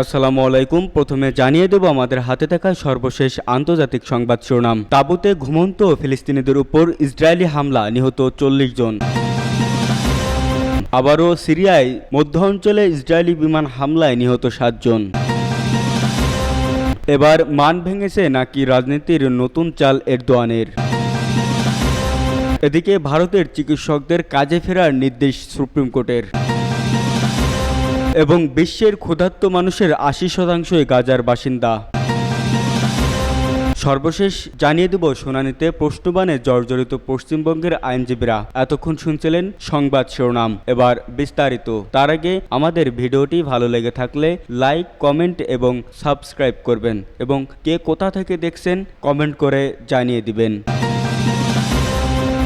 আসসালামু আলাইকুম। প্রথমে জানিয়ে দেব আমাদের হাতে থাকা সর্বশেষ আন্তর্জাতিক সংবাদ শিরোনাম। তাবুতে ঘুমন্ত ফিলিস্তিনিদের উপর ইসরায়েলি হামলা, নিহত চল্লিশ জন। আবারও সিরিয়ায় মধ্য অঞ্চলে ইসরায়েলি বিমান হামলায় নিহত সাতজন এবার মান ভেঙেছে নাকি রাজনীতির নতুন চাল এরদোয়ানের। এদিকে ভারতের চিকিৎসকদের কাজে ফেরার নির্দেশ সুপ্রিম কোর্টের। এবং বিশ্বের ক্ষুধার্ত মানুষের আশি শতাংশই গাজার বাসিন্দা। সর্বশেষ জানিয়ে দেব শুনানিতে প্রশ্নবানে জর্জরিত পশ্চিমবঙ্গের আইনজীবীরা। এতক্ষণ শুনছিলেন সংবাদ শিরোনাম। এবার বিস্তারিত। তার আগে আমাদের ভিডিওটি ভালো লেগে থাকলে লাইক, কমেন্ট এবং সাবস্ক্রাইব করবেন এবং কে কোথা থেকে দেখছেন কমেন্ট করে জানিয়ে দিবেন।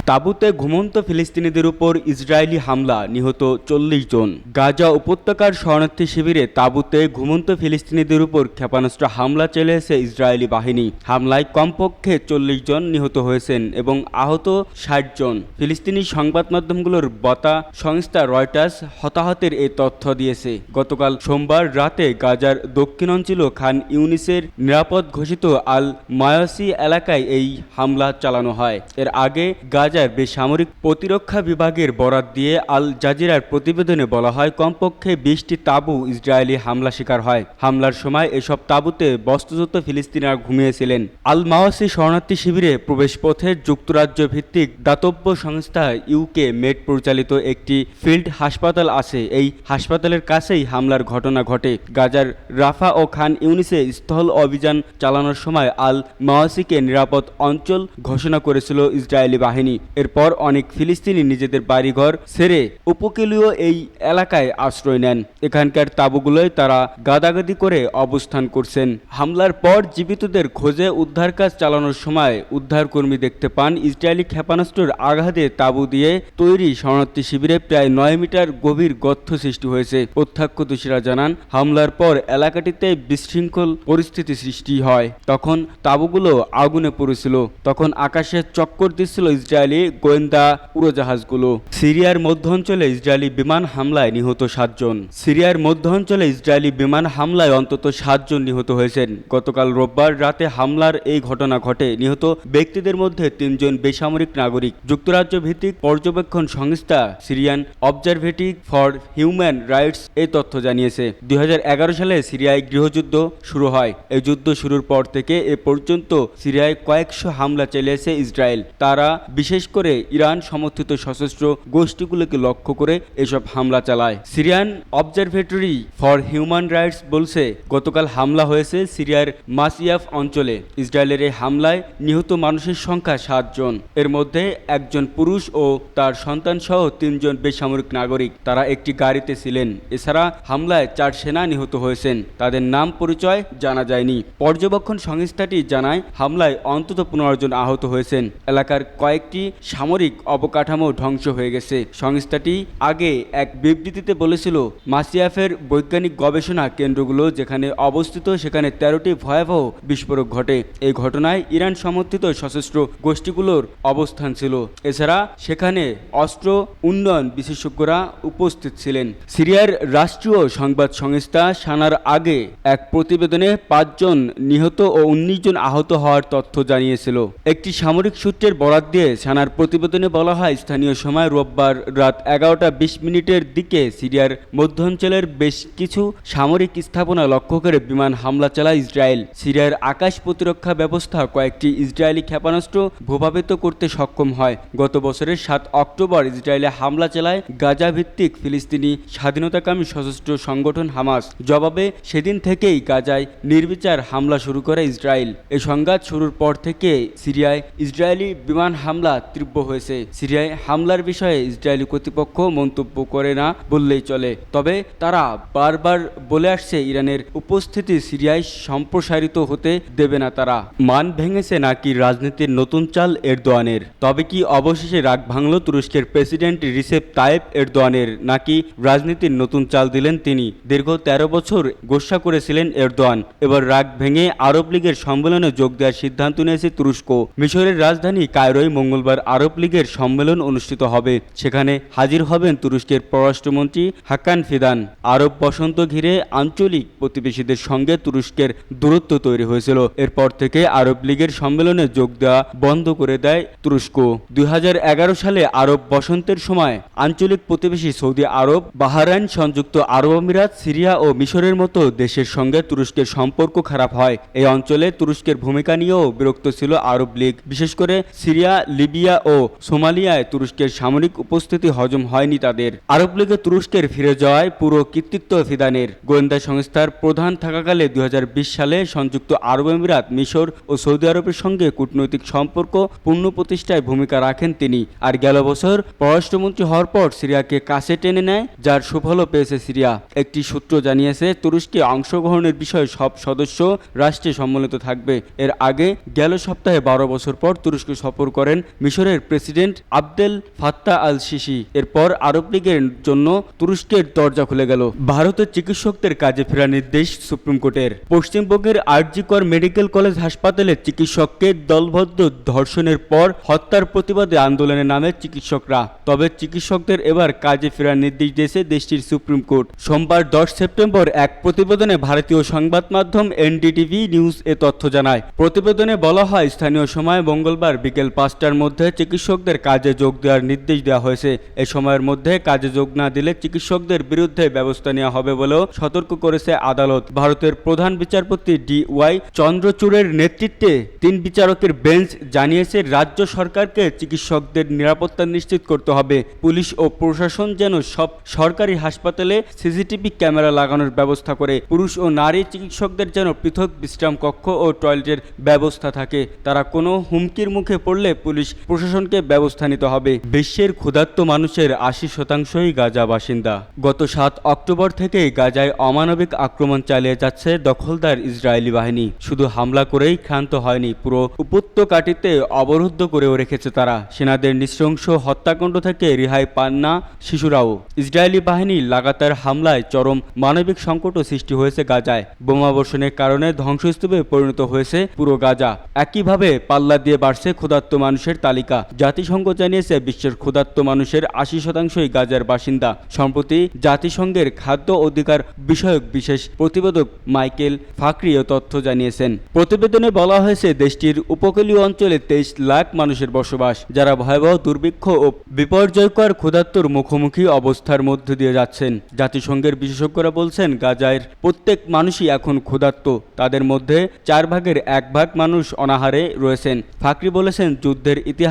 তাঁবুতে ঘুমন্ত ফিলিস্তিনিদের উপর ইসরায়েলি হামলা, নিহত চল্লিশ জন। গাজা উপত্যকার শরণার্থী শিবিরে তাঁবুতে ঘুমন্ত ফিলিস্তিনিদের উপর ক্ষেপণাস্ত্র হামলা চালিয়েছে ইসরায়েলি বাহিনী। হামলায় কমপক্ষে চল্লিশ জন নিহত হয়েছেন এবং আহত ষাট জন। ফিলিস্তিনি সংবাদ মাধ্যমগুলোর বতা সংস্থা রয়টার্স হতাহতের এই তথ্য দিয়েছে। গতকাল সোমবার রাতে গাজার দক্ষিণ দক্ষিণাঞ্চল খান ইউনিসের নিরাপদ ঘোষিত আল মায়াসি এলাকায় এই হামলা চালানো হয়। এর আগে গাজা গাজার বেসামরিক প্রতিরক্ষা বিভাগের বরাত দিয়ে আল জাজিরার প্রতিবেদনে বলা হয়, কমপক্ষে বিশটি তাঁবু ইসরায়েলি হামলা শিকার হয়। হামলার সময় এসব তাঁবুতে বস্তুযুক্ত ফিলিস্তিনিরা ঘুমিয়েছিলেন। আল মাওয়াসি শরণার্থী শিবিরে প্রবেশপথে যুক্তরাজ্য ভিত্তিক দাতব্য সংস্থা ইউকে মেড পরিচালিত একটি ফিল্ড হাসপাতাল আছে। এই হাসপাতালের কাছেই হামলার ঘটনা ঘটে। গাজার রাফা ও খান ইউনিসে স্থল অভিযান চালানোর সময় আল মাওয়াসিকে নিরাপদ অঞ্চল ঘোষণা করেছিল ইসরায়েলি বাহিনী। এরপর অনেক ফিলিস্তিনি নিজেদের বাড়িঘর ছেড়ে উপকূলীয় এই এলাকায় আশ্রয় নেন। এখানকার তাঁবুগুলোয় তারা গাদাগাদি করে অবস্থান করছেন। হামলার পর জীবিতদের খোঁজে উদ্ধার কাজ চালানোর সময় উদ্ধারকর্মী দেখতে পান ইসরায়েলি ক্ষেপণাস্ত্রের আঘাতে তাঁবু দিয়ে তৈরি শরণার্থী শিবিরে প্রায় নয় মিটার গভীর গর্থ সৃষ্টি হয়েছে। প্রত্যক্ষদর্শীরা জানান, হামলার পর এলাকাটিতে বিশৃঙ্খল পরিস্থিতি সৃষ্টি হয়। তখন তাঁবুগুলো আগুনে পড়েছিল। তখন আকাশে চক্কর দিচ্ছিল ইসরায়েলি গোয়েন্দা উড়োজাহাজগুলো। সিরিয়ার মধ্য অঞ্চলে ইসরায়েলি বিমান হামলায় নিহত সাতজন। সিরিয়ার মধ্য অঞ্চলে ইসরায়েলি বিমান হামলায় অন্তত সাতজন নিহত হয়েছেন। গতকাল রোববার রাতে হামলার এই ঘটনা ঘটে। নিহত ব্যক্তিদের মধ্যে তিনজন বেসামরিক নাগরিক। যুক্তরাজ্য ভিত্তিক পর্যবেক্ষণ সংস্থা Syrian Observatory for Human Rights এই তথ্য জানিয়েছে। দুই হাজার এগারো সালে সিরিয়ায় গৃহযুদ্ধ শুরু হয়। এই যুদ্ধ শুরুর পর থেকে এ পর্যন্ত সিরিয়ায় কয়েকশো হামলা চালিয়েছে ইসরায়েল। তারা বিশেষ করে ইরান সমর্থিত সশস্ত্র গোষ্ঠীগুলোকে লক্ষ্য করে এসব হামলা চালায়। Syrian Observatory for Human Rights বলছে, গতকাল হামলা হয়েছে সিরিয়ার মাসিয়াফ অঞ্চলে। ইসরায়েলের এই হামলায় নিহত মানুষের সংখ্যা সাতজন এর মধ্যে একজন পুরুষ ও তার সন্তান সহ তিনজন বেসামরিক নাগরিক। তারা একটি গাড়িতে ছিলেন। এছাড়া হামলায় চার সেনা নিহত হয়েছেন। তাদের নাম পরিচয় জানা যায়নি। পর্যবেক্ষণ সংস্থাটি জানায়, হামলায় অন্তত পনেরো জন আহত হয়েছেন। এলাকার কয়েকটি সামরিক অবকাঠামো ধ্বংস হয়ে গেছে। সংস্থাটি আগে এক বিবৃতিতে বলেছিল, মাসিয়াফের বৈজ্ঞানিক গবেষণা কেন্দ্রগুলো যেখানে অবস্থিত, সেখানে তেরোটি ভয়াবহ বিস্ফোরক ঘটে। এই ঘটনায় ইরান সমর্থিত সশস্ত্র গোষ্ঠীগুলোর অবস্থান ছিল। এছাড়া সেখানে অস্ত্র উন্নয়ন বিশেষজ্ঞরা উপস্থিত ছিলেন। সিরিয়ার রাষ্ট্রীয় সংবাদ সংস্থা সানার আগে এক প্রতিবেদনে পাঁচজন নিহত ও উনিশ জন আহত হওয়ার তথ্য জানিয়েছিল। একটি সামরিক সূত্রের বরাত দিয়ে সানার প্রতিবেদনে বলা হয়, স্থানীয় সময় রোববার রাত এগারোটা বিশ মিনিটের দিকে সিরিয়ার মধ্যাঞ্চলের বেশ কিছু সামরিক স্থাপনা লক্ষ্য করে বিমান হামলা চালায় ইসরায়েল। সিরিয়ার আকাশ প্রতিরক্ষা ব্যবস্থা কয়েকটি ইসরায়েলি ক্ষেপণাস্ত্র ভূপাবিত করতে সক্ষম হয়। গত বছরের সাত অক্টোবর ইসরায়েলে হামলা চালায় গাজা ভিত্তিক ফিলিস্তিনি স্বাধীনতাকামী সশস্ত্র সংগঠন হামাস। জবাবে, সেদিন থেকেই গাজায় নির্বিচার হামলা শুরু করে ইসরায়েল। এ সংঘাত শুরুর পর থেকে সিরিয়ায় ইসরায়েলি বিমান হামলা তীব্র হয়েছে। সিরিয়ায় হামলার বিষয়ে ইসরায়েলি কর্তৃপক্ষ মন্তব্য করে না বললেই চলে। তবে তারা বারবার বলে আসছে ইরানের উপস্থিতি সিরিয়ায় সম্প্রসারিত হতে দেবে না তারা। মান ভেঙেছে নাকি রাজনীতির নতুন চাল এরদোয়ানের? তবে কি অবশেষে রাগ ভাঙল তুরস্কের প্রেসিডেন্ট রিসেপ তায়েব এরদোয়ানের? নাকি রাজনীতির নতুন চাল দিলেন তিনি? দীর্ঘ ১৩ বছর গোসা করেছিলেন এরদোয়ান। এবার রাগ ভেঙে আরব লীগের সম্মেলনে যোগ দেওয়ার সিদ্ধান্ত নিয়েছে তুরস্ক। মিশরের রাজধানী কায়রোয় মঙ্গলবার মঙ্গলবার আরব লীগের সম্মেলন অনুষ্ঠিত হবে। সেখানে হাজির হবেন তুরস্কের পররাষ্ট্রমন্ত্রী হাকান ফিদান। আরব বসন্ত ঘিরে আঞ্চলিক প্রতিবেশীদের সঙ্গে তুরস্কের দূরত্ব তৈরি হয়েছিল। এরপর থেকে আরব লীগের সম্মেলনে যোগ দেওয়া বন্ধ করে দেয় তুরস্ক। দুই হাজার এগারো সালে আরব বসন্তের সময় আঞ্চলিক প্রতিবেশী সৌদি আরব, বাহারাইন সংযুক্ত আরব আমিরাত, সিরিয়া ও মিশরের মতো দেশের সঙ্গে তুরস্কের সম্পর্ক খারাপ হয়। এই অঞ্চলে তুরস্কের ভূমিকা নিয়েও বিরক্ত ছিল আরব লীগ। বিশেষ করে সিরিয়া, লিবিয়া ও সোমালিয়ায় তুরস্কের সামরিক উপস্থিতি হজম হয়নি তাদের। আরব লীগে তুরস্কের ফিরে যাওয়ায় পুরো কৃতিত্ব ফিদানের গোয়েন্দা সংস্থার প্রধান থাকাকালে দুই সালে সংযুক্ত আরব আমিরাত, মিশর ও সৌদি আরবের সঙ্গে কূটনৈতিক সম্পর্ক পূর্ণ প্রতিষ্ঠায় ভূমিকা রাখেন তিনি। আর গেল বছর পররাষ্ট্রমন্ত্রী হওয়ার পর সিরিয়াকে কাছে টেনে নেয়, যার সুফলও পেয়েছে সিরিয়া। একটি সূত্র জানিয়েছে, তুরস্কে অংশগ্রহণের বিষয়ে সব সদস্য রাষ্ট্রে সম্মিলিত থাকবে। এর আগে গেল সপ্তাহে বারো বছর পর তুরস্ক সফর করেন মিশরের president Abdel Fattah Al Sisi এরপর আরব লীগের জন্য তুরস্কের দরজা খুলে গেল। ভারতের চিকিৎসকদের কাজে ফেরা নির্দেশ সুপ্রিম কোর্টের। পশ্চিমবঙ্গের আরজিকর মেডিকেল কলেজ হাসপাতালে চিকিৎসককে দলবদ্ধ ধর্ষণের পর হত্যার প্রতিবাদে আন্দোলনে নামে চিকিৎসকরা। তবে চিকিৎসকদের এবার কাজে ফেরার নির্দেশ দিয়েছে দেশটির সুপ্রিম কোর্ট। সোমবার দশ সেপ্টেম্বর এক প্রতিবেদনে ভারতীয় সংবাদ মাধ্যম এনডিটিভি নিউজ এ তথ্য জানায়। প্রতিবেদনে বলা হয়, স্থানীয় সময় মঙ্গলবার বিকেল পাঁচটার মধ্যে চিকিৎসকদের কাজে যোগ দেওয়ার নির্দেশ দেওয়া হয়েছে। এ সময়ের মধ্যে কাজে যোগ না দিলে চিকিৎসকদের বিরুদ্ধে ব্যবস্থা নেওয়া হবে বলেও সতর্ক করেছে আদালত। ভারতের প্রধান বিচারপতি ডি ওয়াই চন্দ্রচূড়ের নেতৃত্বে তিন বিচারকের বেঞ্চ জানিয়েছে, রাজ্য সরকারকে চিকিৎসকদের নিরাপত্তা নিশ্চিত করতে হবে। পুলিশ ও প্রশাসন যেন সব সরকারি হাসপাতালে সিসিটিভি ক্যামেরা লাগানোর ব্যবস্থা করে। পুরুষ ও নারী চিকিৎসকদের যেন পৃথক বিশ্রাম কক্ষ ও টয়লেটের ব্যবস্থা থাকে। তারা কোনো হুমকির মুখে পড়লে পুলিশ প্রশাসনকে ব্যবস্থা নিতে হবে। বিশ্বের ক্ষুধার্ত মানুষের আশি শতাংশই গাজা বাসিন্দা। গত সাত অক্টোবর থেকেই গাজায় অমানবিক আক্রমণ চালিয়ে যাচ্ছে দখলদার ইসরায়েলি বাহিনী। শুধু হামলা করেই ক্ষান্ত হয়নি, পুরো উপত্যকাটিতে অবরুদ্ধ করেও রেখেছে তারা। সেনাদের নৃশংস হত্যাকাণ্ড থেকে রেহাই পান না শিশুরাও। ইসরায়েলি বাহিনী লাগাতার হামলায় চরম মানবিক সংকটও সৃষ্টি হয়েছে গাজায়। বোমাবর্ষণের কারণে ধ্বংসস্তূপে পরিণত হয়েছে পুরো গাজা। একইভাবে পাল্লা দিয়ে বাড়ছে ক্ষুধার্ত মানুষের তালিকা। জাতিসংঘ জানিয়েছে, বিশ্বের ক্ষুধার্ত মানুষের আশি শতাংশই গাজার বাসিন্দা। সম্প্রতি জাতিসংঘের খাদ্য অধিকার বিষয়ক বিশেষ প্রতিবেদক মাইকেল ফাকরি ও তথ্য জানিয়েছেন। প্রতিবেদনে বলা হয়েছে, দেশটির উপকূলীয় অঞ্চলে তেইশ লাখ মানুষের বসবাস, যারা ভয়াবহ দুর্ভিক্ষ ও বিপর্যয়কর ক্ষুধার্তর মুখোমুখি অবস্থার মধ্য দিয়ে যাচ্ছেন। জাতিসংঘের বিশেষজ্ঞরা বলছেন, গাজায় প্রত্যেক মানুষই এখন ক্ষুধার্ত। তাদের মধ্যে চার ভাগের এক ভাগ মানুষ অনাহারে রয়েছেন। ফাকরি বলেছেন, যুদ্ধের ইতিহাসে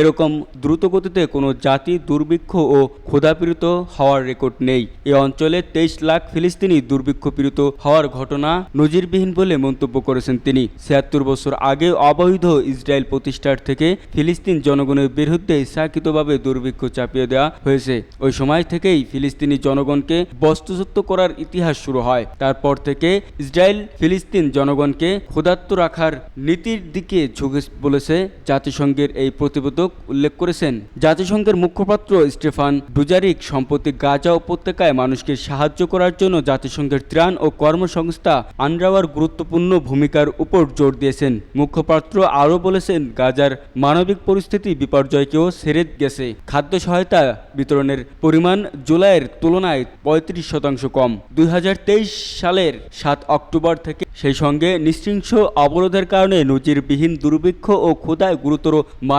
এরকম দ্রুতগতিতে কোনো জাতি দুর্ভিক্ষ ও ক্ষুধাপীড়িত হওয়ার রেকর্ড নেই। এ অঞ্চলে তেইশ লাখ ফিলিস্তিনি দুর্ভিক্ষপীড়িত হওয়ার ঘটনা নজিরবিহীন বলে মন্তব্য করেছেন তিনি। ছিয়াত্তর বছর আগে অবৈধ ইসরায়েল প্রতিষ্ঠার থেকে ফিলিস্তিন জনগণের বিরুদ্ধে ইচ্ছাকৃতভাবে দুর্ভিক্ষ চাপিয়ে দেওয়া হয়েছে। ওই সময় থেকেই ফিলিস্তিনি জনগণকে বস্তুচ্যুত করার ইতিহাস শুরু হয়। তারপর থেকে ইসরায়েল ফিলিস্তিন জনগণকে ক্ষুধার্ত রাখার নীতির দিকে ঝুঁকে বলেছে জাতিসংঘের এই প্রতিবেদক উল্লেখ করেছেন, জাতিসংঘের মুখপাত্র স্টেফান ডুজারিক সম্প্রতি গাজা উপত্যকায় মানুষকে সাহায্য করার জন্য জাতিসংঘের ত্রাণ ও কর্মসংস্থা আন্ড্রাওয়ার গুরুত্বপূর্ণ ভূমিকার উপর জোর দিয়েছেন। মুখপাত্র আরও বলেছেন, গাজার মানবিক পরিস্থিতি বিপর্যয়কেও সেরে গেছে। খাদ্য সহায়তা বিতরণের পরিমাণ জুলাইয়ের তুলনায় পঁয়ত্রিশ শতাংশ কম। দুই হাজার তেইশ সালের সাত অক্টোবর থেকে সেই সঙ্গে নৃশংস অবরোধের কারণে নজিরবিহীন দুর্ভিক্ষ ও ক্ষুধায় গুরুতর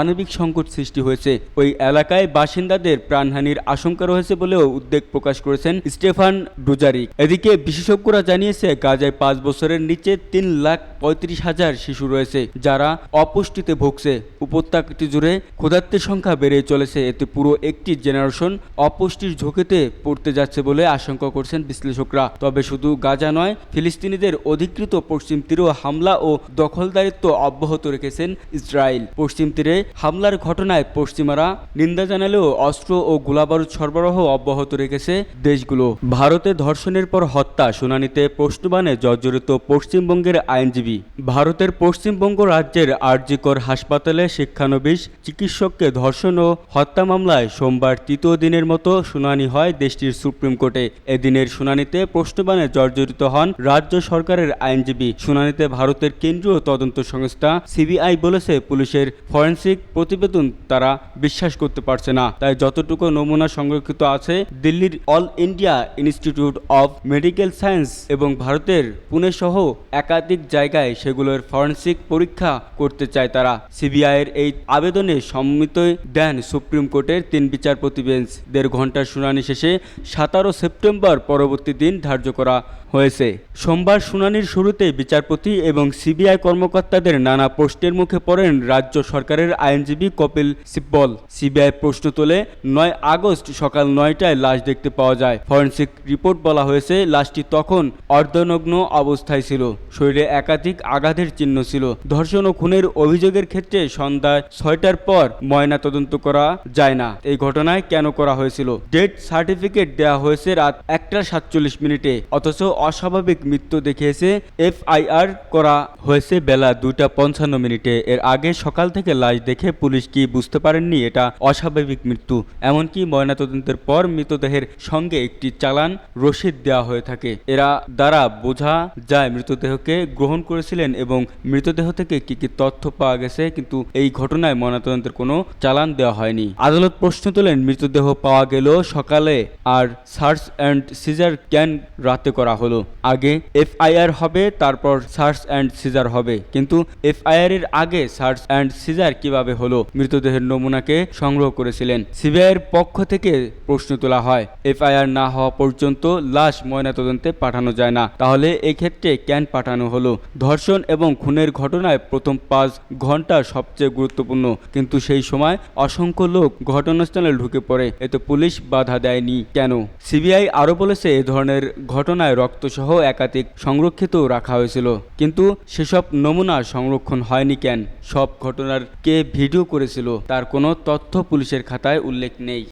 মানবিক সংকট সৃষ্টি হয়েছে। ওই এলাকায় বাসিন্দাদের প্রাণহানির আশঙ্কা রয়েছে বলেও উদ্বেগ প্রকাশ করেছেন স্টেফান ডুজারিক এদিকে বিশেষজ্ঞরা জানিয়েছে, গাজায় পাঁচ বছরের নিচে তিন লাখ পঁয়ত্রিশ হাজার শিশু রয়েছে, যারা অপুষ্টিতে ভুগছে। উপত্যকাটি জুড়ে ক্ষুধার্তের সংখ্যা বেড়ে চলেছে। এতে পুরো একটি জেনারেশন অপুষ্টির ঝুঁকিতে পড়তে যাচ্ছে বলে আশঙ্কা করছেন বিশ্লেষকরা। তবে শুধু গাজা নয়, ফিলিস্তিনিদের অধিকৃত পশ্চিম তীরেও হামলা ও দখলদারিত্ব অব্যাহত রেখেছেন ইসরায়েল। পশ্চিম তীরে হামলার ঘটনায় পশ্চিমারা নিন্দা জানালেও অস্ত্র ও গোলাবারুদ সরবরাহ অব্যাহত রেখেছে দেশগুলো। ভারতে ধর্ষণের পর হত্যা, শুনানিতে প্রশ্নবানে জর্জরিত পশ্চিমবঙ্গের আইনজীবী। ভারতের পশ্চিমবঙ্গ রাজ্যের আরজিকর হাসপাতালে শিক্ষানবিশ চিকিৎসককে ধর্ষণ ও হত্যা মামলায় সোমবার তৃতীয় দিনের মতো শুনানি হয় দেশটির সুপ্রিম কোর্টে। এদিনের শুনানিতে প্রশ্নবানে জর্জরিত হন রাজ্য সরকারের আইনজীবী। শুনানিতে ভারতের কেন্দ্রীয় তদন্ত সংস্থা সিবিআই বলেছে পুলিশের ফরেন্সিক প্রতিবেদন তারা বিশ্বাস করতে পারছে না। তাই যতটুকু নমুনা সংরক্ষিত আছে, দিল্লির All India Institute of Medical Science এবং ভারতের পুনে সহ একাধিক জায়গায় সেগুলোর ফরেন্সিক পরীক্ষা করতে চায় তারা। সিবিআইয়ের এই আবেদনে সম্মিত দেন সুপ্রিম কোর্টের তিন বিচারপতি বেঞ্চ। দেড় ঘণ্টার শুনানি শেষে সাতারো সেপ্টেম্বর পরবর্তী দিন ধার্য করা হয়েছে। সোমবার শুনানির শুরুতে বিচারপতি এবং সিবিআই কর্মকর্তাদের নানা প্রশ্নের মুখে পড়েন রাজ্য সরকারের আইনজীবী কপিল সিব্বল। সিবিআই প্রশ্ন তোলে, নয় আগস্ট সকাল নয়টায় লাশ দেখতে পাওয়া যায়। ফরেন্সিক রিপোর্ট বলা হয়েছে, লাশটি তখন অর্ধনগ্ন অবস্থায় ছিল। শরীরে একাধিক আঘাতের চিহ্ন ছিল। ধর্ষণ ও খুনের অভিযোগের ক্ষেত্রে সন্ধ্যায় ছয়টার পর ময়না তদন্ত করা যায় না। এই ঘটনায় কেন করা হয়েছিল? ডেথ সার্টিফিকেট দেওয়া হয়েছে রাত একটা সাতচল্লিশ মিনিটে। অথচ অস্বাভাবিক মৃত্যু দেখিয়েছে এফআইআর করা হয়েছে বেলা দুইটা পঞ্চান্ন মিনিটে। এর আগে সকাল থেকে লাশ দেখে পুলিশ কি বুঝতে পারেননি এটা অস্বাভাবিক মৃত্যু। এমনকি ময়নাতদন্তের পর মৃতদেহের সঙ্গে একটি চালান রসিদ দেওয়া হয়ে থাকে। এরা দ্বারা বোঝা যায় মৃতদেহকে গ্রহণ করেছিলেন এবং মৃতদেহ থেকে কি কি তথ্য পাওয়া গেছে, কিন্তু এই ঘটনায় ময়নাতদন্তের কোনো চালান দেওয়া হয়নি। আদালত প্রশ্ন তোলেন, মৃতদেহ পাওয়া গেল সকালে আর সার্চ অ্যান্ড সিজার ক্যান রাতে করা হলো। আগে এফআইআর হবে, তারপর সার্চ অ্যান্ড সিজার হবে। কিন্তু এফআইআর এর আগে সার্চ অ্যান্ড সিজার কীভাবে হলো মৃতদেহের নমুনাকে সংগ্রহ করেছিলেন। সিবিআইয়ের পক্ষ থেকে প্রশ্ন তোলা হয়, এফআইআর না হওয়া পর্যন্ত লাশ ময়নাতদন্তে পাঠানো যায় না। তাহলে এক্ষেত্রে ক্যান পাঠানো হলো? ধর্ষণ এবং খুনের ঘটনায় প্রথম পাঁচ ঘণ্টা সবচেয়ে গুরুত্বপূর্ণ। কিন্তু সেই সময় অসংখ্য লোক ঘটনাস্থলে ঢুকে পড়ে, এতে পুলিশ বাধা দেয়নি। কেন? সিবিআই আরও বলেছে, এ ধরনের ঘটনায় রক্তসহ একাধিক সংরক্ষিত রাখা হয়েছিল। কিন্তু সেসব নমুনা সংরক্ষণ হয়নি কেন? সব ঘটনার কে ভিডিও করেছিল তার কোনো তথ্য পুলিশের খাতায় উল্লেখ নেই।